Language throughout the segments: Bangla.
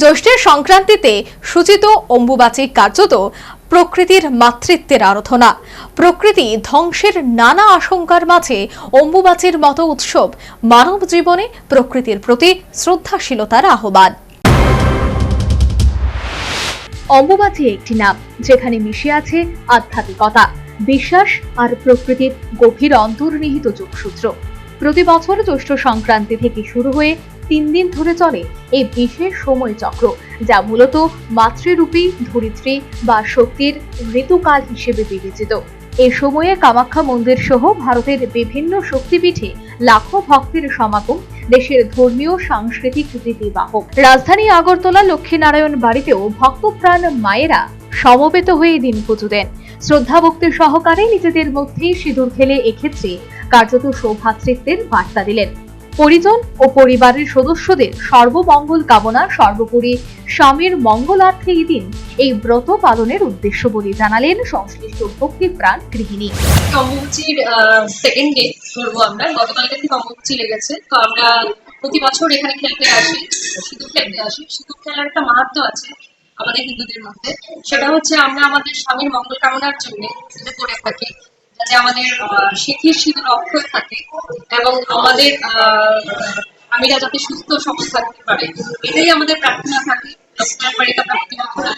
জ্যৈষ্ঠের সংক্রান্তিতে সূচিত অম্বুবাচী কার্যত প্রকৃতির মাতৃত্বের আরাধনা। প্রকৃতি ধ্বংসের নানা আশঙ্কার মাঝে অম্বুবাচীর মতো উৎসব মানব জীবনে প্রকৃতির প্রতি শ্রদ্ধাশীলতার আহ্বান। অম্বুবাচী একটি নাম, যেখানে মিশে আছে আধ্যাত্মিকতা, বিশ্বাস আর প্রকৃতির গভীর অন্তর্নিহিত যোগসূত্র। প্রতি বছর জ্যৈষ্ঠ সংক্রান্তি থেকে শুরু হয়ে তিন দিন ধরে চলে এই বিশেষ সময় চক্র যা মূলত মাতৃরূপী, ধরিত্রী বা শক্তির ঋতুকাল হিসেবে বিবেচিত। এই সময়ে কামাখ্যা মন্দির সহ ভারতের বিভিন্ন শক্তিপীঠে লাখো ভক্তের সমাগম, দেশের ধর্মীয়, সাংস্কৃতিক রীতিবাহক রাজধানী আগরতলা লক্ষ্মীনারায়ণ বাড়িতেও ভক্তপ্রাণ মায়েরা সমবেত হয়ে দিন পুজো দেন শ্রদ্ধা ভক্তি সহকারে নিজেদের মধ্যে সিঁদুর খেলে এক্ষেত্রে কার্যত সৌভাতৃত্বের বার্তা দিলেন। পরিজন ও পরিবারের সদস্যদের সর্বমঙ্গল কামনা সর্বোপরি স্বামীর মঙ্গলার্থে এই দিন এই ব্রত পালনের উদ্দেশ্য বলে জানালেন সংশ্লিষ্ট ভক্তি প্রাণ গৃহিণী। সেকেন্ড ডে ধরবো আমরা। গতকালকে থেকে লেগেছে। তো আমরা প্রতি বছর এখানে খেলতে আসি, সিঁদুর খেলতে আসি। সিঁদুর খেলার একটা মাহাত্ম আছে আমাদের হিন্দুদের মধ্যে। সেটা হচ্ছে আমরা আমাদের স্বামীর মঙ্গল কামনার জন্য করে থাকি। যাতে আমাদের আহ, সিঁথির অক্ষয় থাকে এবং আমাদের আহ, স্বামীরা যাতে সুস্থ সবল থাকতে পারে এটাই আমাদের প্রার্থনা থাকে। আমরা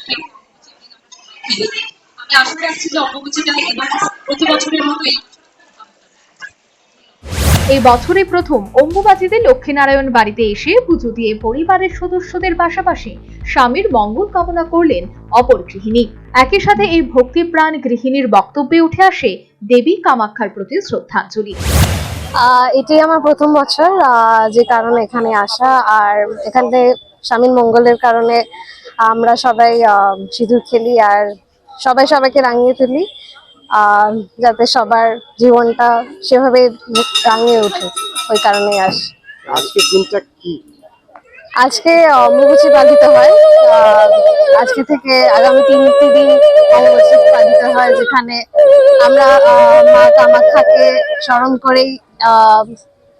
আমি আশা রাখছি যে অম্বুবাচীটা এবার প্রতি বছরের মতো এই বছরে প্রথম অম্বুবাচীতে লক্ষ্মীনারায়ণ বাড়িতে এসে পুজো দিয়ে পরিবারের সদস্যদের পাশাপাশি স্বামীর মঙ্গল কামনা করলেন অপর গৃহিণী। একই সাথে এই ভক্তিপ্রাণ গৃহিণীর বক্তব্যে উঠে আসে দেবী কামাক্ষার প্রতি শ্রদ্ধাঞ্জলি। এটাই আমার প্রথম বছর যে কারণে এখানে আসা। আর এখানে স্বামীর মঙ্গলের কারণে আমরা সবাই সিঁদুর খেলি আর সবাই সবাইকে রাঙিয়ে তুলি। যাতে সবার জীবনটা সেভাবে রাঙিয়ে ওঠে ওই কারণেই আস। আজকের দিনটা কি? আজকে অম্বুবাচী পালিত হয়। আহ, আজকে থেকে আগামী তিনটি দিন অম্বুবাচী পালিত হয় যেখানে আমরা আহ, মা কামাখ্যাকে স্মরণ করেই আহ,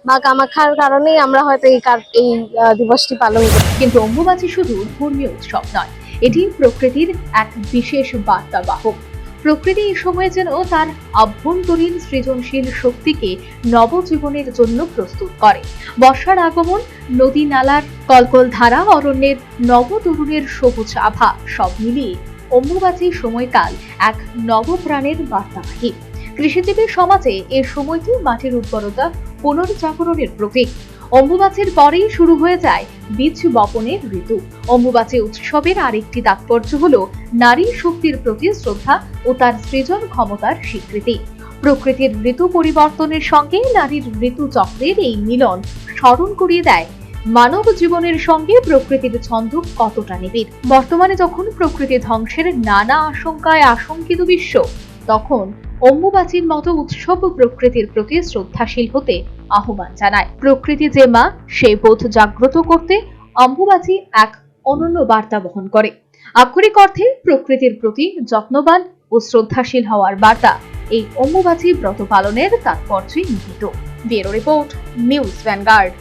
মা কামাখ্যার কারণেই আমরা হয়তো এই কার- এই দিবসটি পালন করি। কিন্তু অম্বুবাচী শুধু ধর্মীয় উৎসব নয় এটি প্রকৃতির এক বিশেষ বার্তাবাহক। প্রকৃতি এই সময় যেন তার আভ্যন্তরীণ সৃজনশীল শক্তিকে নবজীবনের জন্য প্রস্তুত করে। বর্ষার আগমন, নদী নালার কলকল ধারা, অরণ্যের নবতরুণের সবুজ আভা, সব মিলিয়ে অম্বুবাচী সময়কাল এক নবপ্রাণের বার্তাবাহী। কৃষিজীবী সমাজে এ সময়টি মাটির উর্বরতা পুনর্জাগরণের প্রতীক। অম্বুবাচীর পরেই শুরু হয়ে যায় বীজ বপনের ঋতু। অম্বুবাচী উৎসবের আরেকটি তাৎপর্য হল নারী শক্তির প্রতি শ্রদ্ধা ও তার সৃজন ক্ষমতার স্বীকৃতি। প্রকৃতির ঋতু পরিবর্তনের সঙ্গে নারীর ঋতু চক্রের এই মিলন স্মরণ করিয়ে দেয়। মানব জীবনের সঙ্গে প্রকৃতির ছন্দ কতটা নিবিড়? বর্তমানে যখন প্রকৃতি ধ্বংসের নানা আশঙ্কায় আশঙ্কিত বিশ্ব, তখন অম্বুবাচীর মতো উৎসব প্রকৃতির প্রতি শ্রদ্ধাশীল হতে আহ্বান জানায়। প্রকৃতি যে মা সেই বোধ জাগ্রত করতে অম্বুবাচী এক অনন্য বার্তা বহন করে। আক্ষরিক অর্থে, প্রকৃতির প্রতি যত্নবান ও শ্রদ্ধাশীল হওয়ার বার্তা এই অম্বুবাচী ব্রত পালনের তাৎপর্যে নিহিত। Bureau report, news Vanguard.